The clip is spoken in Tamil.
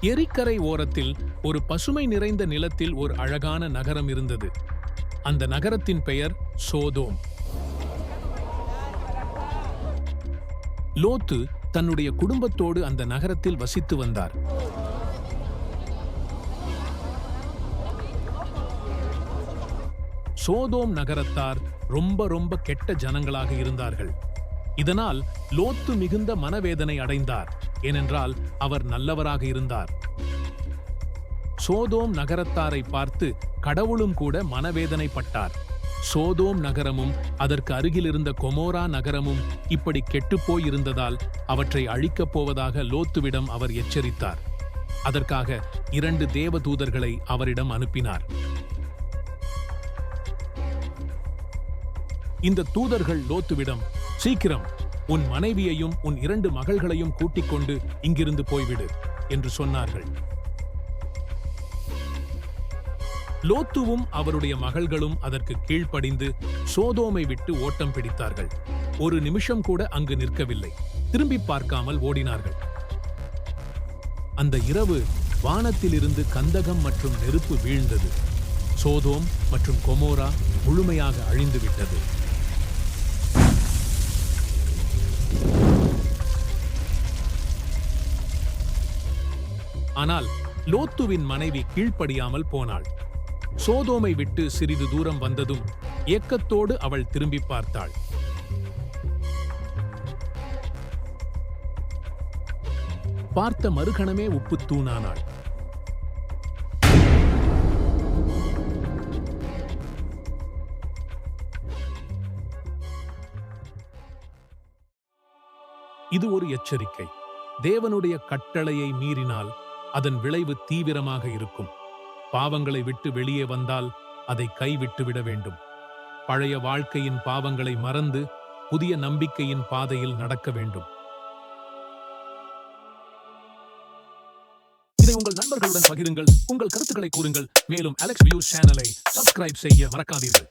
எரிக்கரை ஓரத்தில் ஒரு பசுமை நிறைந்த நிலத்தில் ஒரு அழகான நகரம் இருந்தது. அந்த நகரத்தின் பெயர் சோதோம். லோத்து தன்னுடைய குடும்பத்தோடு அந்த நகரத்தில் வசித்து வந்தார். சோதோம் நகரத்தார் ரொம்ப ரொம்ப கெட்ட ஜனங்களாக இருந்தார்கள். இதனால் லோத்து மிகுந்த மனவேதனை அடைந்தார். ஏனென்றால் அவர் நல்லவராக இருந்தார். சோதோம் நகரத்தாரை பார்த்து கடவுளும் கூட மனவேதனைப்பட்டார். சோதோம் நகரமும் அதற்கு அருகிலிருந்த கொமோரா நகரமும் இப்படி கெட்டுப்போயிருந்ததால் அவற்றை அழிக்கப் போவதாக லோத்துவிடம் அவர் எச்சரித்தார். அதற்காக இரண்டு தேவதூதர்களை அவரிடம் அனுப்பினார். இந்த தூதர்கள் லோத்துவிடம் சீக்கிரம் உன் மனைவியையும் உன் இரண்டு மகள்களையும் கூட்டிக் கொண்டு இங்கிருந்து போய்விடு என்று சொன்னார்கள். லோத்துவும் அவருடைய மகள்களும் அதற்கு கீழ்ப்படிந்து சோதோமை விட்டு ஓட்டம் பிடித்தார்கள். ஒரு நிமிஷம் கூட அங்கு நிற்கவில்லை. திரும்பி பார்க்காமல் ஓடினார்கள். அந்த இரவு வானத்திலிருந்து கந்தகம் மற்றும் நெருப்பு வீழ்ந்தது. சோதோம் மற்றும் கொமோரா முழுமையாக அழிந்துவிட்டது. ஆனால் லோத்துவின் மனைவி கீழ்ப்படியாமல் போனாள். சோதோமை விட்டு சிறிது தூரம் வந்ததும் ஏக்கத்தோடு அவள் திரும்பி பார்த்தாள். பார்த்த மறுகணமே உப்பு தூணானாள். இது ஒரு எச்சரிக்கை. தேவனுடைய கட்டளையை மீறினால் அதன் விளைவு தீவிரமாக இருக்கும். பாவங்களை விட்டு வெளியே வந்தால் அதை கைவிட்டு விட வேண்டும். பழைய வாழ்க்கையின் பாவங்களை மறந்து புதிய நம்பிக்கையின் பாதையில் நடக்க வேண்டும். இதை உங்கள் நண்பர்களுடன் பகிருங்கள். உங்கள் கருத்துக்களை கூறுங்கள். மேலும் அலெக்ஸ் வியூஸ் சேனலை சப்ஸ்கிரைப் செய்ய மறக்காதீர்கள்.